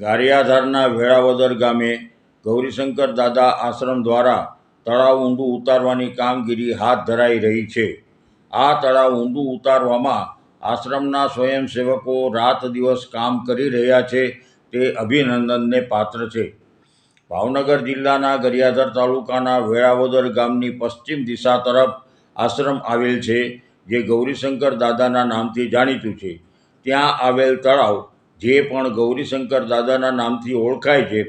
ગારિયાધારના વેળાવદર ગામે ગૌરીશંકર દાદા આશ્રમ દ્વારા તળાવ ઊંડું ઉતારવાની કામગીરી હાથ ધરાઈ રહી છે. આ તળાવ ઊંડું ઉતારવામાં આશ્રમના સ્વયંસેવકો રાત દિવસ કામ કરી રહ્યા છે તે અભિનંદનને પાત્ર છે. ભાવનગર જિલ્લાના ગરિયાધર તાલુકાના વેળાવદર ગામની પશ્ચિમ દિશા તરફ આશ્રમ આવેલ છે, જે ગૌરીશંકર દાદાના નામથી જાણીતું છે. ત્યાં આવેલ તળાવ જે પણ ગૌરીશંકર દાદાના નામથી ઓળખાય છે,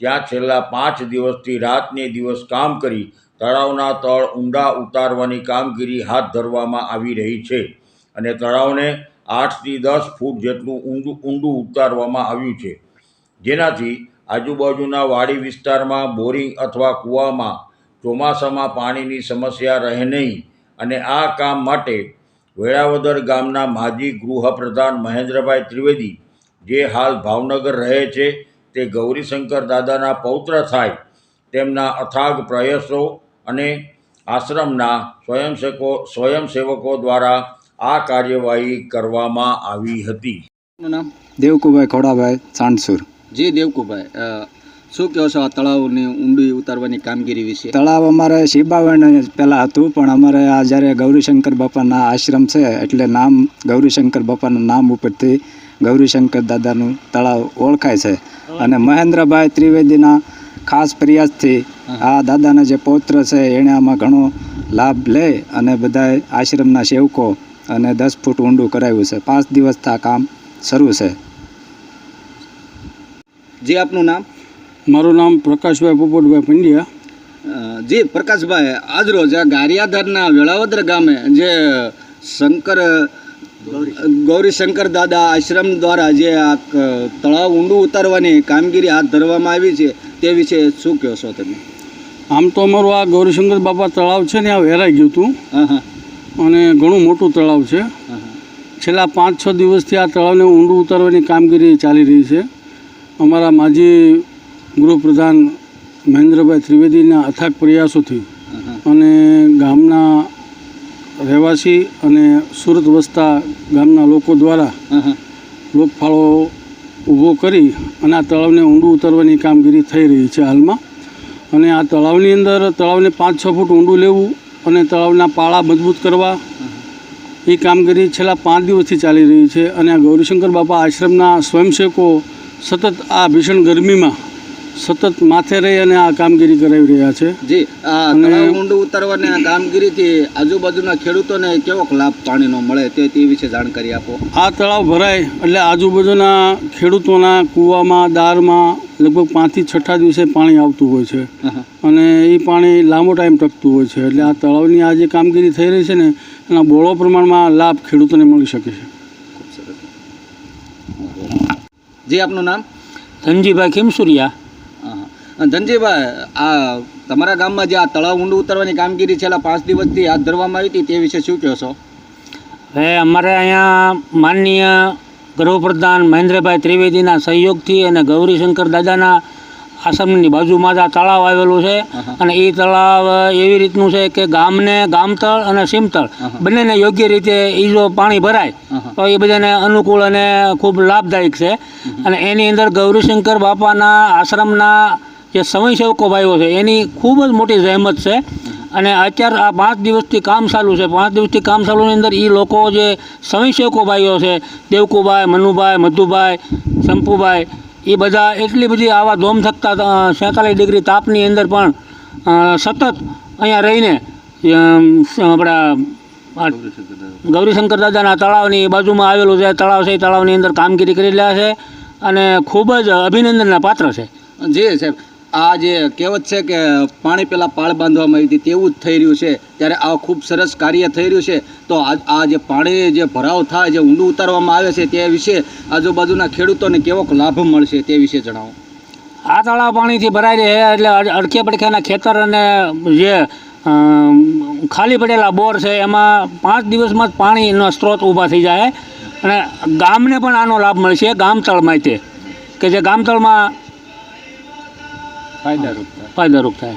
ત્યાં છેલ્લા પાંચ દિવસથી રાતને દિવસ કામ કરી તળાવના તળ ઊંડા ઉતારવાની કામગીરી હાથ ધરવામાં આવી રહી છે અને તળાવને આઠથી દસ ફૂટ જેટલું ઊંડું ઊંડું ઉતારવામાં આવ્યું છે. જેનાથી આજુબાજુના વાડી વિસ્તારમાં બોરિંગ અથવા કૂવામાં ચોમાસામાં પાણીની સમસ્યા રહે નહીં અને આ કામ માટે વેળાવદર ગામના માજી ગૃહપ્રધાન મહેન્દ્રભાઈ ત્રિવેદી જે હાલ ભાવનગર રહે છે તે ગૌરીશંકર દાદાના પૌત્ર થાય તેમના અથાગ પ્રયાસો અને આશ્રમના સ્વયંસેવકો સ્વયંસેવકો દ્વારા આ કાર્યવાહી કરવામાં આવી હતી. નામ દેવકુભાઈ ખોડાભાઈ ચાંદસુર જી દેવકુભાઈ શું કહો છો આ તળાવની ઊંડી ઉતારવાની કામગીરી વિશે? તળાવ અમારે શિબાવણ પહેલાં હતું પણ અમારે આ જ્યારે ગૌરીશંકર બાપાના આશ્રમ છે એટલે નામ ગૌરીશંકર બાપાના નામ ઉપરથી ગૌરીશંકર દાદાનું તળાવ ઓળખાય છે. અને મહેન્દ્રભાઈ ત્રિવેદીના ખાસ પ્રયાસથી આ દાદાના જે પૌત્ર છે એણે આમાં ઘણો લાભ લે અને બધા આશ્રમના સેવકો અને દસ ફૂટ ઊંડું કરાવ્યું છે. પાંચ દિવસથી આ કામ શરૂ છે. જી આપનું નામ? મારું નામ પ્રકાશભાઈ પોપટભાઈ પંડ્યા. જી પ્રકાશભાઈ આજરોજ આ ગારિયાધરના વેળાવદર ગામે જે શંકર ગૌરી શંકર દાદા આશ્રમ દ્વારા જે આ તળાવ ઊંડું ઉતારવાની કામગીરી હાથ ધરવામાં આવી છે તે વિશે શું કહો છો તમે? આમ તો અમારું આ ગૌરીશંકર બાપા તળાવ છે ને આ વેરાઈ ગયું હતું. હા હા. અને ઘણું મોટું તળાવ છે. છેલ્લા પાંચ છ દિવસથી આ તળાવને ઊંડું ઉતારવાની કામગીરી ચાલી રહી છે. અમારા માજી ગૃહપ્રધાન મહેન્દ્રભાઈ ત્રિવેદીના અથાગ પ્રયાસોથી. અને ગામના રહેવાસી અને સુરત વસતા ગામના લોકો દ્વારા. લોકફાળો ઊભો કરી અને આ તળાવને ઊંડું ઉતરવાની કામગીરી થઈ રહી છે હાલમાં અને આ તળાવની અંદર તળાવને પાંચ છ ફૂટ ઊંડું લેવું અને તળાવના પાળા મજબૂત કરવા એ કામગીરી છેલ્લા પાંચ દિવસથી ચાલી રહી છે અને આ ગૌરીશંકર બાપા આશ્રમના સ્વયંસેવકો સતત આ ભીષણ ગરમીમાં સતત માથે રહી અને આ કામગીરી કરાવી રહ્યા છે. જી આ અને- તળાવ ઊંડું ઉતારવાની આ કામગીરીથી આજુબાજુના ખેડૂતોને કેવો લાભ પાણીનો મળે તે તે વિશે જાણકારી આપો. આ તળાવ ભરાય એટલે આજુબાજુના ખેડૂતોના કૂવામાં દારમાં લગભગ પાંચથી છઠ્ઠા દિવસે પાણી આવતું હોય છે. અને એ પાણી લાંબો ટાઈમ ટકતું હોય છે. એટલે આ તળાવની આ જે કામગીરી થઈ રહી છે ને એના બહોળો પ્રમાણમાં લાભ ખેડૂતોને મળી શકે છે. જી આપનું નામ? ધનજીભાઈ ખીમસુરિયા. ધનજીભાઈ આ તમારા ગામમાં જે આ તળાવ ઊંડું ઉતરવાની કામગીરી છેલ્લા પાંચ દિવસથી હાથ ધરવામાં આવી હતી તે વિશે શું કહો છો? હવે અમારે અહીંયા માનનીય ગૃહપ્રધાન મહેન્દ્રભાઈ ત્રિવેદીના સહયોગથી અને ગૌરીશંકર દાદાના આશ્રમની બાજુમાં જ આ તળાવ આવેલું છે. અને એ તળાવ એવી રીતનું છે કે ગામને ગામતળ અને સીમતળ બંનેને યોગ્ય રીતે એ જો પાણી ભરાય તો એ બધાને અનુકૂળ અને ખૂબ લાભદાયક છે. અને એની અંદર ગૌરીશંકર બાપાના આશ્રમના જે સ્વયંસેવકો ભાઈઓ છે, એની ખૂબ જ મોટી જહેમત છે. અને અત્યારે આ પાંચ દિવસથી કામ ચાલુ છે. પાંચ દિવસથી કામ ચાલુની અંદર એ લોકો જે સ્વયંસેવકો ભાઈઓ છે, દેવકુભાઈ, મનુભાઈ, મધુભાઈ શંપુભાઈ એ બધા એટલી બધી આવા ધોમ થકતા સેતાલીસ ડિગ્રી તાપની અંદર પણ સતત અહીંયા રહીને આપણા ગૌરીશંકર દાદાના તળાવની બાજુમાં આવેલું છે, તળાવ છે, એ તળાવની અંદર કામગીરી કરી રહ્યા છે અને ખૂબ જ અભિનંદનના પાત્ર છે. જી સાહેબ આ જે કહેવત છે કે પાણી પહેલાં પાળ બાંધવામાં આવી હતી, તેવું જ થઈ રહ્યું છે. ત્યારે આ ખૂબ સરસ કાર્ય થઈ રહ્યું છે. તો આ જે પાણી જે ભરાવ થાય, જે ઊંડું ઉતારવામાં આવે છે, તે વિશે આજુબાજુના ખેડૂતોને કેવો લાભ મળશે તે વિશે જણાવો. આ તળાવ પાણીથી ભરાઈ છે, એટલે અડ- અડખે પડખેના ખેતર અને જે ખાલી પડેલા બોર છે, એમાં પાંચ દિવસમાં જ પાણીનો સ્ત્રોત ઊભા થઈ જાય. અને ગામને પણ આનો લાભ મળશે ગામતળમાં તે કે જે ગામતળમાં ફાયદારૂપ થાય. ફાયદારૂપ થાય.